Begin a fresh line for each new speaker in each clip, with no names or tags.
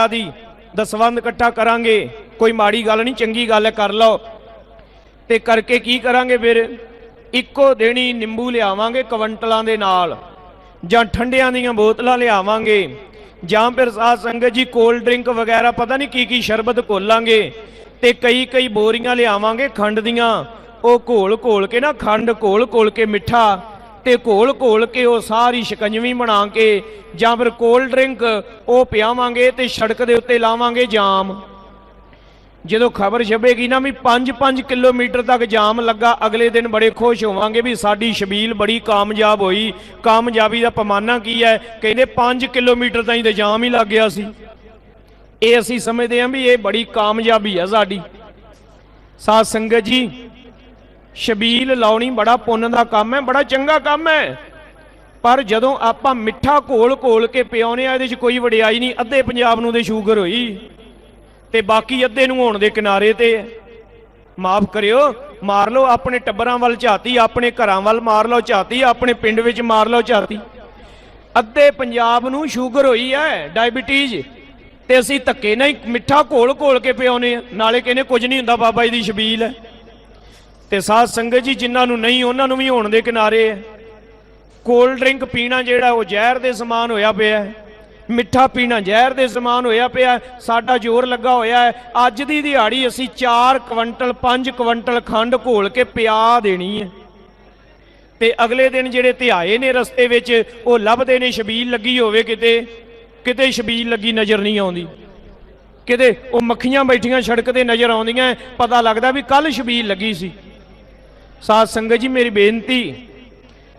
ਆ ਦੀ ਦਸਵੰਦ ਇਕੱਠਾ ਕਰਾਂਗੇ, ਕੋਈ ਮਾੜੀ ਗੱਲ ਨਹੀਂ, ਚੰਗੀ ਗੱਲ ਹੈ, ਕਰ ਲਓ। ਤੇ ਕਰਕੇ ਕੀ ਕਰਾਂਗੇ ਫਿਰ? ਇੱਕੋ ਦੇਣੀ ਨਿੰਬੂ ਲਿਆਵਾਂਗੇ ਕਵੰਟਲਾਂ ਦੇ ਨਾਲ, ਜਾਂ ਠੰਡਿਆਂ ਦੀਆਂ ਬੋਤਲਾਂ ਲਿਆਵਾਂਗੇ, ਜਾਂ ਫਿਰ ਸਾਧ ਸੰਗਤ ਜੀ ਕੋਲਡ ਡਰਿੰਕ ਵਗੈਰਾ, ਪਤਾ ਨਹੀਂ ਕੀ ਕੀ ਸ਼ਰਬਤ ਘੋਲਾਂਗੇ, ਤੇ ਕਈ ਕਈ ਬੋਰੀਆਂ ਲਿਆਵਾਂਗੇ ਖੰਡ ਦੀਆਂ, ਉਹ ਘੋਲ ਘੋਲ ਕੇ ਨਾ, ਖੰਡ ਘੋਲ ਘੋਲ ਕੇ ਮਿੱਠਾ ਤੇ ਘੋਲ ਘੋਲ ਕੇ ਉਹ ਸਾਰੀ ਸ਼ਿਕੰਜਵੀ ਬਣਾ ਕੇ ਜਾਂ ਫਿਰ ਕੋਲਡ ਡਰਿੰਕ ਉਹ ਪਿਆਵਾਂਗੇ ਤੇ ਸੜਕ ਦੇ ਉੱਤੇ ਲਾਵਾਂਗੇ ਜਾਮ। ਜਦੋਂ ਖਬਰ ਛਪੇਗੀ ਨਾ ਵੀ 5-5 ਕਿਲੋਮੀਟਰ ਤੱਕ ਜਾਮ ਲੱਗਾ, ਅਗਲੇ ਦਿਨ ਬੜੇ ਖੁਸ਼ ਹੋਵਾਂਗੇ ਵੀ ਸਾਡੀ ਸ਼ਬੀਲ ਬੜੀ ਕਾਮਯਾਬ ਹੋਈ। ਕਾਮਯਾਬੀ ਦਾ ਪਮਾਨਾ ਕੀ ਹੈ? ਕਹਿੰਦੇ 5 ਕਿਲੋਮੀਟਰ ਤਾਈਂ ਤੇ ਜਾਮ ਹੀ ਲੱਗ ਗਿਆ ਸੀ। ਇਹ ਅਸੀਂ ਸਮਝਦੇ ਹਾਂ ਵੀ ਇਹ ਬੜੀ ਕਾਮਯਾਬੀ ਹੈ ਸਾਡੀ। ਸਾਧ ਸੰਗਤ ਜੀ ਸ਼ਬੀਲ ਲਾਉਣੀ ਬੜਾ ਪੁੰਨ ਦਾ ਕੰਮ ਹੈ, ਬੜਾ ਚੰਗਾ ਕੰਮ ਹੈ। ਪਰ ਜਦੋਂ ਆਪਾਂ ਮਿੱਠਾ ਘੋਲ ਘੋਲ ਕੇ ਪਿਆਉਨੇ ਆ ਇਹਦੇ 'ਚ ਕੋਈ ਵਡਿਆਈ ਨਹੀਂ, ਅੱਧੇ ਪੰਜਾਬ ਨੂੰ ਤੇ ਸ਼ੂਗਰ ਹੋਈ। ਤੇ ਬਾਕੀ ਅੱਧੇ ਨੂੰ ਹੋਣ ਦੇ ਕਿਨਾਰੇ ਤੇ। ਹੈ ਮਾਫ ਕਰਿਓ, ਮਾਰ ਲਓ ਆਪਣੇ ਟੱਬਰਾਂ ਵੱਲ ਝਾਤੀ, ਆਪਣੇ ਘਰਾਂ ਵੱਲ ਮਾਰ ਲਓ ਝਾਤੀ, ਆਪਣੇ ਪਿੰਡ ਵਿੱਚ ਮਾਰ ਲਓ ਝਾਤੀ। ਅੱਧੇ ਪੰਜਾਬ ਨੂੰ ਸ਼ੂਗਰ ਹੋਈ ਹੈ, ਡਾਇਬੀਟੀਜ਼। ਤੇ ਅਸੀਂ ਧੱਕੇ ਨਾਲ ਹੀ ਮਿੱਠਾ ਘੋਲ ਘੋਲ ਕੇ ਪਿਆਉਨੇ ਆ ਨਾਲੇ ਕਹਿੰਦੇ ਕੁਝ ਨਹੀਂ ਹੁੰਦਾ ਬਾਬਾ ਜੀ ਦੀ ਸ਼ਬੀਲ। ਹੈ ਤੇ ਸਾਧ ਸੰਗਤ ਜੀ ਜਿਨ੍ਹਾਂ ਨੂੰ ਨਹੀਂ, ਉਹਨਾਂ ਨੂੰ ਵੀ ਹੋਣ ਦੇ ਕਿਨਾਰੇ ਹੈ। ਕੋਲਡ ਡਰਿੰਕ ਪੀਣਾ ਜਿਹੜਾ, ਉਹ ਜ਼ਹਿਰ ਦੇ ਸਮਾਨ ਹੋਇਆ ਪਿਆ ਹੈ। ਮਿੱਠਾ ਪੀਣਾ ਜ਼ਹਿਰ ਦੇ ਸਮਾਨ ਹੋਇਆ ਪਿਆ ਸਾਡਾ ਜ਼ੋਰ ਲੱਗਾ ਹੋਇਆ ਹੈ। ਅੱਜ ਦੀ ਦਿਹਾੜੀ ਅਸੀਂ 4 ਕੁਇੰਟਲ 5 ਕੁਇੰਟਲ ਖੰਡ ਘੋਲ ਕੇ ਪਿਆ ਦੇਣੀ ਹੈ। ਤੇ ਅਗਲੇ ਦਿਨ ਜਿਹੜੇ ਧਿਆਏ ਨੇ ਰਸਤੇ ਵਿੱਚ, ਉਹ ਲੱਭਦੇ ਨੇ, ਸ਼ਬੀਲ ਲੱਗੀ ਹੋਵੇ ਕਿਤੇ ਕਿਤੇ ਸ਼ਬੀਲ ਲੱਗੀ ਨਜ਼ਰ ਨਹੀਂ ਆਉਂਦੀ। ਕਿਤੇ ਉਹ ਮੱਖੀਆਂ ਬੈਠੀਆਂ ਸੜਕ ਤੇ ਨਜ਼ਰ ਆਉਂਦੀਆਂ ਪਤਾ ਲੱਗਦਾ ਵੀ ਕੱਲ ਸ਼ਬੀਲ ਲੱਗੀ ਸੀ। ਸਾਧ ਸੰਗਤ ਜੀ, ਮੇਰੀ ਬੇਨਤੀ,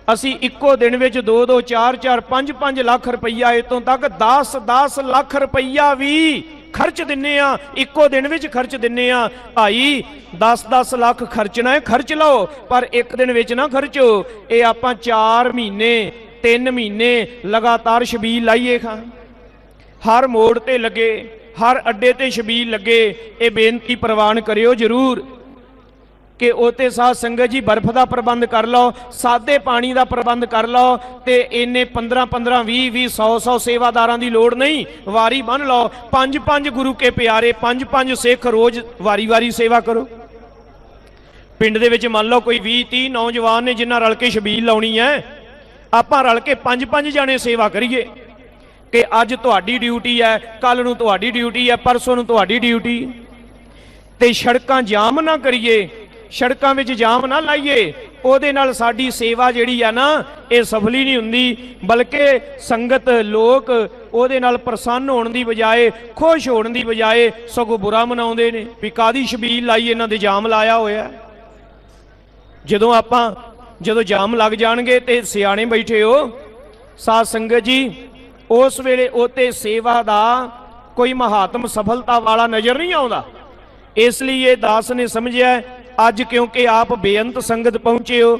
ਅਸੀਂ ਇੱਕੋ ਦਿਨ ਵਿੱਚ 2 2 4 4 5 5 ਲੱਖ ਰੁਪਈਆ ਇਤੋਂ ਤੱਕ 10 10 ਲੱਖ ਰੁਪਈਆ ਵੀ ਖਰਚ ਦਿੰਨੇ ਆ, ਇੱਕੋ ਦਿਨ ਵਿੱਚ ਖਰਚ ਦਿੰਨੇ ਆ। ਭਾਈ 10 10 ਲੱਖ ਖਰਚਣਾ ਹੈ ਖਰਚ ਲਓ, ਪਰ ਇੱਕ ਦਿਨ ਵਿੱਚ ਨਾ ਖਰਚੋ। ਇਹ ਆਪਾਂ 4 ਮਹੀਨੇ 3 ਮਹੀਨੇ ਲਗਾਤਾਰ ਸ਼ਬੀਲ ਲਾਈਏ ਖਾਂ। ਹਰ ਮੋੜ ਤੇ ਲੱਗੇ, ਹਰ ਅੱਡੇ ਤੇ ਸ਼ਬੀਲ ਲੱਗੇ, ਇਹ ਬੇਨਤੀ ਪ੍ਰਵਾਨ ਕਰਿਓ ਜਰੂਰ। ਕਿ ਉਹ 'ਤੇ ਸਾਧ ਸੰਗਤ ਜੀ ਬਰਫ਼ ਦਾ ਪ੍ਰਬੰਧ ਕਰ ਲਓ, ਸਾਦੇ ਪਾਣੀ ਦਾ ਪ੍ਰਬੰਧ ਕਰ ਲਓ ਤੇ ਇੰਨੇ 15 15 20 20 100 100 ਸੇਵਾਦਾਰਾਂ ਦੀ ਲੋੜ ਨਹੀਂ, ਵਾਰੀ ਬੰਨ ਲਓ। ਪੰਜ ਪੰਜ ਗੁਰੂ ਕੇ ਪਿਆਰੇ, ਪੰਜ ਪੰਜ ਸਿੱਖ ਰੋਜ਼ ਵਾਰੀ ਵਾਰੀ ਸੇਵਾ ਕਰੋ। ਪਿੰਡ ਦੇ ਵਿੱਚ ਮੰਨ ਲਓ ਕੋਈ 20 30 ਨੌਜਵਾਨ ਨੇ ਜਿਨ੍ਹਾਂ ਰਲ ਕੇ ਸ਼ਬੀਲ ਲਾਉਣੀ ਹੈ, ਆਪਾਂ ਰਲ ਕੇ ਪੰਜ ਪੰਜ ਜਾਣੇ ਸੇਵਾ ਕਰੀਏ ਕਿ ਅੱਜ ਤੁਹਾਡੀ ਡਿਊਟੀ ਹੈ ਕੱਲ ਨੂੰ ਤੁਹਾਡੀ ਡਿਊਟੀ ਹੈ, ਪਰਸੋਂ ਨੂੰ ਤੁਹਾਡੀ ਡਿਊਟੀ। ਤੇ ਸੜਕਾਂ ਜਾਮ ਨਾ ਕਰੀਏ ਸੜਕਾਂ ਵਿੱਚ ਜਾਮ ਨਾ ਲਾਈਏ। ਉਹਦੇ ਨਾਲ ਸਾਡੀ ਸੇਵਾ ਜਿਹੜੀ ਆ ਨਾ, ਇਹ ਸਫਲੀ ਨਹੀਂ ਹੁੰਦੀ, ਬਲਕਿ ਸੰਗਤ, ਲੋਕ ਉਹਦੇ ਨਾਲ ਪ੍ਰਸੰਨ ਹੋਣ ਦੀ ਬਜਾਏ, ਖੁਸ਼ ਹੋਣ ਦੀ ਬਜਾਏ ਸਗੋਂ ਬੁਰਾ ਮਨਾਉਂਦੇ ਨੇ। ਵੀ ਕਾਦੀ ਸ਼ਬੀਲ ਲਾਈ ਇਹਨਾਂ ਦੇ ਜਾਮ ਲਾਇਆ ਹੋਇਆ? ਜਦੋਂ ਆਪਾਂ, ਜਦੋਂ ਜਾਮ ਲੱਗ ਜਾਣਗੇ ਤੇ ਸਿਆਣੇ ਬੈਠੇ ਹੋ, ਸਾਧ ਸੰਗਤ ਜੀ, ਉਸ ਵੇਲੇ ਉਤੇ ਸੇਵਾ ਦਾ ਕੋਈ ਮਹਾਤਮ ਸਫਲਤਾ ਵਾਲਾ ਨਜ਼ਰ ਨਹੀਂ ਆਉਂਦਾ। ਇਸ ਲਈ ਇਹ ਦਾਸ ਨੇ ਸਮਝਿਆ ਅੱਜ ਕਿਉਂਕਿ ਆਪ ਬੇਅੰਤ ਸੰਗਤ ਪਹੁੰਚੇ ਹੋ